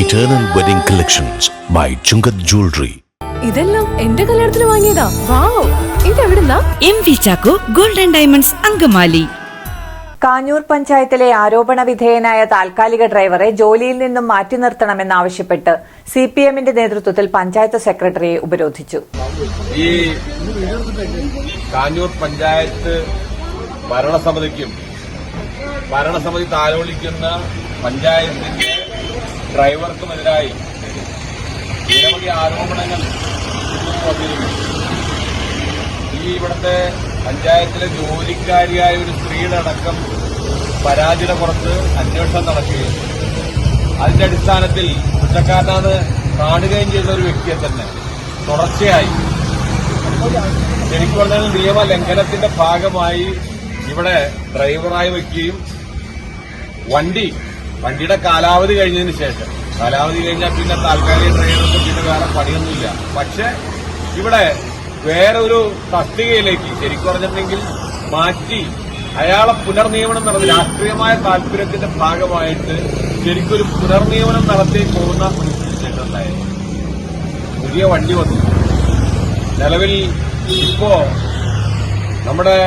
Eternal wedding collections by Chungath jewellery ഇതെല്ലാം എന്റെ കല്യാണത്തിന് വാങ്ങിയതാ. Wow. ഇതെവിടുന്നാ? M V Chacko golden diamonds Angamaly. Kanjoor പഞ്ചായത്തിലെ ആരോപണ വിധേയനായ താൽക്കാലിക ഡ്രൈവറെ ജോലിയിൽ നിന്നും മാറ്റി നിർത്തണമെന്നാവശ്യപ്പെട്ട് സി പി എമ്മിന്റെ നേതൃത്വത്തിൽ പഞ്ചായത്ത് സെക്രട്ടറിയെ ഉപരോധിച്ചു. ഈ കാഞ്ഞൂർ പഞ്ചായത്ത് ഭരണസമിതിക്കും ഭരണസമിതി താലോലിക്കുന്ന പഞ്ചായത്തിന്റെ ഡ്രൈവർക്കുമെതിരായി നിരവധി ആരോപണങ്ങൾ ഈ ഇവിടുത്തെ പഞ്ചായത്തിലെ ജോലിക്കാരിയായ ഒരു സ്ത്രീയുടെ അടക്കം പരാതിയുടെ പുറത്ത് അന്വേഷണം നടക്കുകയും അതിന്റെ അടിസ്ഥാനത്തിൽ കുറ്റക്കാരനാണ് കാണുകയും ചെയ്ത ഒരു വ്യക്തിയെ തന്നെ തുടർച്ചയായി. ശരിക്കും പറഞ്ഞാൽ നിയമ ലംഘനത്തിന്റെ ഭാഗമായി ഇവിടെ ഡ്രൈവറായി വയ്ക്കുകയും വണ്ടി വണ്ടിയുടെ കാലാവധി കഴിഞ്ഞതിന് ശേഷം. കാലാവധി കഴിഞ്ഞാൽ പിന്നെ താൽക്കാലിക ഡ്രൈവർക്ക് പിന്നെ വേറെ പണിയൊന്നുമില്ല. പക്ഷെ ഇവിടെ വേറെ ഒരു തസ്തികയിലേക്ക് ശരിക്കും പറഞ്ഞിട്ടുണ്ടെങ്കിൽ മാറ്റി അയാളെ പുനർനിയമനം നടത്തി രാഷ്ട്രീയമായ താല്പര്യത്തിന്റെ ഭാഗമായിട്ട് ശരിക്കൊരു പുനർനിയമനം നടത്തി പോകുന്ന ഒരു സ്ഥിതിവിശേഷം ഉണ്ടായിരുന്നു. പുതിയ വണ്ടി വന്നു. നിലവിൽ ഇപ്പോ നമ്മുടെ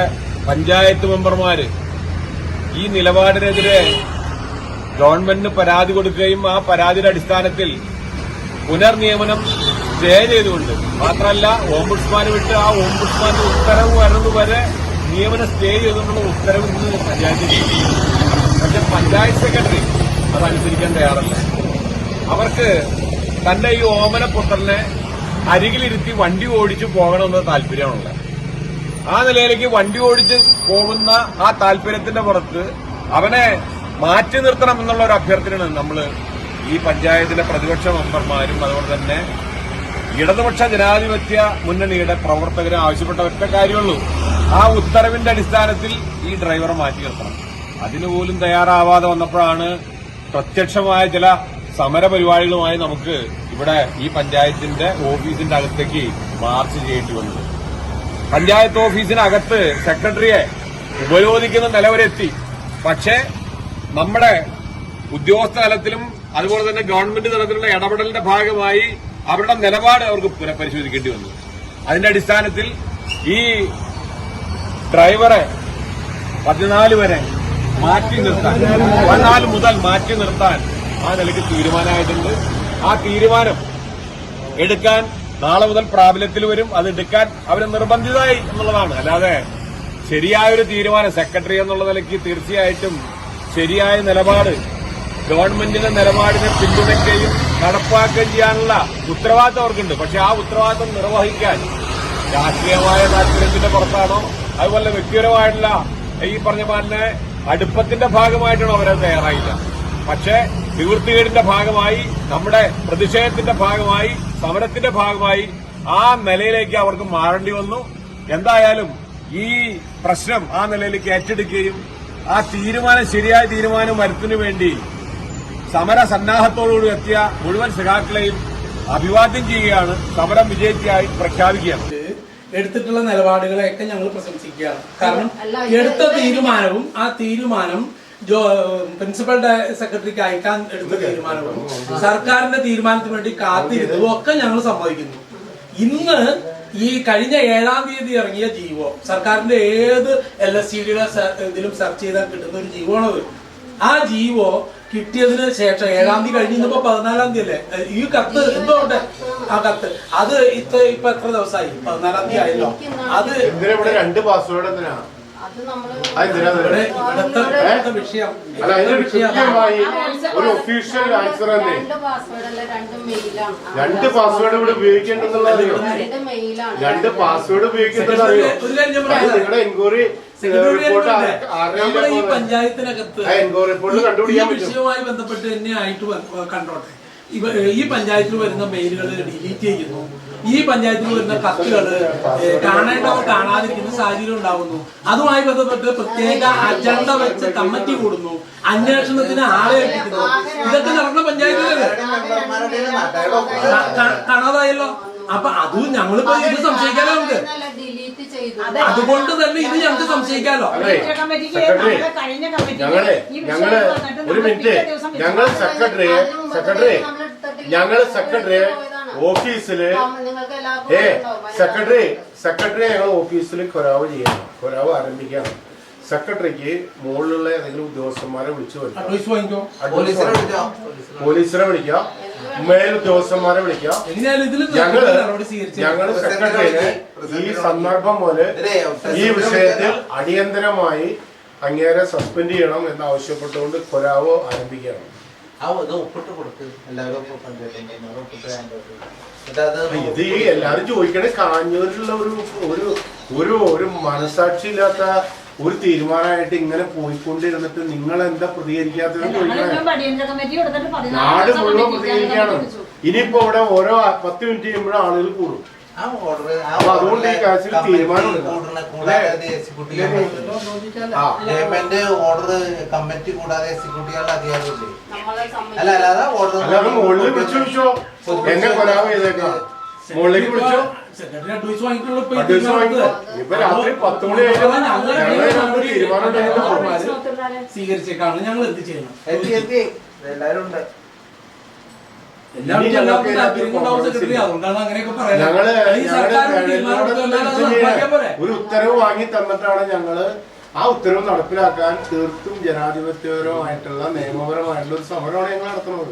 പഞ്ചായത്ത് മെമ്പർമാര് ഈ നിലപാടിനെതിരെ ഗവൺമെന്റിന് പരാതി കൊടുക്കുകയും ആ പരാതിയുടെ അടിസ്ഥാനത്തിൽ പുനർനിയമനം സ്റ്റേ ചെയ്തുകൊണ്ട് മാത്രമല്ല ഓംബുഡ്സ്മാന് വിട്ട് ആ ഓംബുഡ്സ്മാന്റെ ഉത്തരവ് വരുന്നതുവരെ നിയമനം സ്റ്റേ ചെയ്തുകൊണ്ടുള്ള ഉത്തരവ് ഇന്ന് പഞ്ചായത്ത് പക്ഷെ പഞ്ചായത്ത് സെക്രട്ടറി അത് അതനുസരിക്കാൻ തയ്യാറല്ല. അവർക്ക് തന്റെ ഈ ഓമന പുത്രനെ അരികിലിരുത്തി വണ്ടി ഓടിച്ചു പോകണമെന്ന താല്പര്യമാണുള്ളത്. ആ നിലയിലേക്ക് വണ്ടി ഓടിച്ച് പോകുന്ന ആ താല്പര്യത്തിന്റെ പുറത്ത് അവനെ മാറ്റി നിർത്തണം എന്നുള്ള ഒരു അഭ്യർത്ഥനയാണ് നമ്മൾ ഈ പഞ്ചായത്തിലെ പ്രതിപക്ഷ മെമ്പർമാരും അതുപോലെ തന്നെ ഇടതുപക്ഷ ജനാധിപത്യ മുന്നണിയുടെ പ്രവർത്തകരും ആവശ്യപ്പെട്ട ഒറ്റ കാര്യമുള്ളൂ. ആ ഉത്തരവിന്റെ അടിസ്ഥാനത്തിൽ ഈ ഡ്രൈവറെ മാറ്റി നിർത്തണം. അതിനുപോലും തയ്യാറാവാതെ വന്നപ്പോഴാണ് പ്രത്യക്ഷമായ ചില സമര പരിപാടികളുമായി നമുക്ക് ഇവിടെ ഈ പഞ്ചായത്തിന്റെ ഓഫീസിന്റെ അകത്തേക്ക് മാർച്ച് ചെയ്യേണ്ടി വന്നത്. പഞ്ചായത്ത് ഓഫീസിനകത്ത് സെക്രട്ടറിയെ ഉപരോധിക്കുന്ന നിലവരെത്തി. പക്ഷേ നമ്മുടെ ഉദ്യോഗസ്ഥ തലത്തിലും അതുപോലെ തന്നെ ഗവൺമെന്റ് തലത്തിലുള്ള ഇടപെടലിന്റെ ഭാഗമായി അവരുടെ നിലപാട് അവർക്ക് പുനഃപരിശോധിക്കേണ്ടി വന്നു. അതിന്റെ അടിസ്ഥാനത്തിൽ ഈ ഡ്രൈവറെ പതിനാല് വരെ മാറ്റി നിർത്താൻ പതിനാല് മുതൽ മാറ്റി നിർത്താൻ ആ നിലയ്ക്ക് തീരുമാനമായിട്ടുണ്ട്. ആ തീരുമാനം എടുക്കാൻ നാളെ മുതൽ പ്രാബല്യത്തിൽ വരും. അത് എടുക്കാൻ അവർ നിർബന്ധിതമായി എന്നുള്ളതാണ്. അല്ലാതെ ശരിയായൊരു തീരുമാനം സെക്രട്ടറി എന്നുള്ള നിലയ്ക്ക് തീർച്ചയായിട്ടും ശരിയായ നിലപാട് ഗവൺമെന്റിന്റെ നിലപാടിനെ പിന്തുണയ്ക്കുകയും നടപ്പാക്കുകയും ചെയ്യാനുള്ള ഉത്തരവാദിത്തം അവർക്കുണ്ട്. പക്ഷെ ആ ഉത്തരവാദിത്തം നിർവഹിക്കാൻ രാഷ്ട്രീയമായ താല്പര്യത്തിന്റെ പുറത്താണോ? അതുപോലെ വ്യക്തിപരമായിട്ടുള്ള ഈ പറഞ്ഞ പോലെ അടുപ്പത്തിന്റെ ഭാഗമായിട്ടാണോ അവരത് തയ്യാറായില്ല? പക്ഷേ നിവൃത്തികേടിന്റെ ഭാഗമായി നമ്മുടെ പ്രതിഷേധത്തിന്റെ ഭാഗമായി സമരത്തിന്റെ ഭാഗമായി ആ നിലയിലേക്ക് അവർക്ക് മാറേണ്ടി വന്നു. എന്തായാലും ഈ പ്രശ്നം ആ നിലയിലേക്ക് ഏറ്റെടുക്കുകയും ആ തീരുമാനം ശരിയായ തീരുമാനം വരുത്തിനു വേണ്ടി സമര സന്നാഹത്തോടുകൂടി എത്തിയ മുഴുവൻ സഖാക്കളെയും അഭിവാദ്യം ചെയ്യുകയാണ് സമരം വിജയിക്കായി പ്രഖ്യാപിക്കുകയാണ്. എടുത്തിട്ടുള്ള നിലപാടുകളെയൊക്കെ ഞങ്ങൾ പ്രശംസിക്കുകയാണ്. കാരണം എടുത്ത തീരുമാനവും ആ തീരുമാനം ജോ പ്രിൻസിപ്പൽ സെക്രട്ടറിക്ക് അയക്കാൻ എടുത്ത തീരുമാനവും സർക്കാരിന്റെ തീരുമാനത്തിന് വേണ്ടി കാത്തിരുന്നതും ഒക്കെ ഞങ്ങൾ സമ്മതിക്കുന്നു. ഇന്ന് ഈ കഴിഞ്ഞ ഏഴാം തീയതി ഇറങ്ങിയ ജീവോ സർക്കാരിന്റെ ഏത് എൽ എസ് സി ഡിയുടെ ഇതിലും സെർച്ച് ചെയ്താൽ കിട്ടുന്ന ഒരു ജീവോണത്. ആ ജീവോ കിട്ടിയതിന് ശേഷം ഏഴാം തീയതി കഴിഞ്ഞ് ഇന്നിപ്പോ പതിനാലാം തീയതി അല്ലേ ഈ കത്ത് എന്തോട്ടെ ആ കത്ത്. അത് ഇത്ര ഇപ്പൊ എത്ര ദിവസമായി? പതിനാലാം തീയതി ആയല്ലോ. അത് രണ്ട് പാസ്വേഡ് എന്തിനാ? അല്ല ഒരു ഒഫീഷ്യൽ ആൻസർ തന്നെ രണ്ട് പാസ്വേഡ് ഇവിടെ ഉപയോഗിക്കേണ്ടെന്നുള്ള അറിയോ? രണ്ട് പാസ്വേഡ് ഉപയോഗിക്കേണ്ടത് അറിയോ. നിങ്ങളുടെ എൻക്വയറി റിപ്പോർട്ട് ഈ പഞ്ചായത്തിനകത്ത് ആ എൻക്വയറി റിപ്പോർട്ട് കണ്ടുപിടിക്കാൻ വിഷയവുമായി ബന്ധപ്പെട്ട് തന്നെ ആയിട്ട് കണ്ടോട്ടെ? ഇവ ഈ പഞ്ചായത്തിൽ വരുന്ന മെയിലുകൾ ഡിലീറ്റ് ചെയ്യുന്നു. ഈ പഞ്ചായത്തിൽ വരുന്ന കത്തുകൾ കാണേണ്ടവർ കാണാതിരിക്കുന്ന സാഹചര്യം ഉണ്ടാകുന്നു അതുമായി ബന്ധപ്പെട്ട് പ്രത്യേക അജണ്ട വെച്ച് കമ്മിറ്റി കൂടുന്നു. അന്വേഷണത്തിന് ആളെ ഏൽപ്പിക്കുന്നു. ഇതൊക്കെ നടന്ന പഞ്ചായത്തിലല്ലേ? കാണാതായല്ലോ? അപ്പൊ അതും ഞങ്ങളിപ്പോ ഇത് സംശയിക്കാലോ നമുക്ക്? ഡിലീറ്റ് ചെയ്തു അതുകൊണ്ട് തന്നെ ഇത് ഞങ്ങൾക്ക് സംശയിക്കാലോ? ഞങ്ങൾ ഞങ്ങൾ ഒരു മിനിറ്റ് ഞങ്ങൾ സെക്രട്ടറി സെക്രട്ടറി ഞങ്ങൾ സെക്രട്ടറി ഓഫീസിൽ നിങ്ങൾക്ക് എല്ലാവർക്കും ഏ സെക്രട്ടറി സെക്രട്ടറി ഞങ്ങൾ ഓഫീസിൽ കൊരാവ് ചെയ്യണം. കൊരാവ് ആരംഭിക്കണം. സെക്രട്ടറിക്ക് മുകളിലുള്ള ഏതെങ്കിലും ഉദ്യോഗസ്ഥന്മാരെ വിളിച്ചു പോലീസിനെ വിളിക്കാം. മേൽ ഉദ്യോഗസ്ഥന്മാരെ വിളിക്കാം. ഞങ്ങൾ ഞങ്ങൾ സെക്രട്ടറിയെ ഈ സന്ദർഭം പോലെ ഈ വിഷയത്തിൽ അടിയന്തരമായി അങ്ങേരെ സസ്പെൻഡ് ചെയ്യണം എന്ന് ആവശ്യപ്പെട്ടുകൊണ്ട് കൊരാവോ ആരംഭിക്കണം. ആ ഇത് ഒപ്പിട്ട് കൊടുക്ക്. എല്ലാവരും ഇത് ഈ എല്ലാരും ചോദിക്കണേ കാഞ്ഞൂരിലുള്ള ഒരു ഒരു ഒരു ഒരു മനസാക്ഷി ഇല്ലാത്ത ഒരു തീരുമാനമായിട്ട് ഇങ്ങനെ പോയിക്കൊണ്ടിരുന്നിട്ട് നിങ്ങൾ എന്താ പ്രതികരിക്കാത്തത് ചോദിക്കണേ? നാട് മുഴുവൻ പ്രതികരിക്കാണ് ഇനിയിപ്പോ ഇവിടെ ഓരോ പത്ത് മിനിറ്റ് കഴിയുമ്പോഴും ആളുകൾ കൂടും. അതുകൊണ്ട് ഈ കാര്യത്തിൽ ഓർഡർ കമ്മിറ്റി കൂടാതെ അധികാരമില്ലേ? അല്ല അല്ലാതെ ഓർഡർ മുകളിൽ വിളിച്ചു വിളിച്ചോ? എന്നെ കൊലാവ് ചെയ്തേക്കാം. മുകളിലേക്ക് വിളിച്ചോ? അഡ്വൈസ് ഇപ്പൊ വാങ്ങിക്കോ ഇപ്പൊ രാത്രി പത്ത് മണി കഴിഞ്ഞാൽ തീരുമാനം സ്വീകരിച്ചേക്കാണ്. ഞങ്ങൾ എന്ത് ചെയ്യണം എത്തി എത്തി എല്ലാരും ഉണ്ട്. പോരെ? ഒരു ഉത്തരവ് വാങ്ങി തന്നിട്ടാണ് ഞങ്ങൾ ആ ഉത്തരവ് നടപ്പിലാക്കാൻ തീർത്തും ജനാധിപത്യപരമായിട്ടുള്ള നിയമപരമായിട്ടുള്ള ഒരു സമരമാണ് ഞങ്ങൾ നടത്തുന്നത്.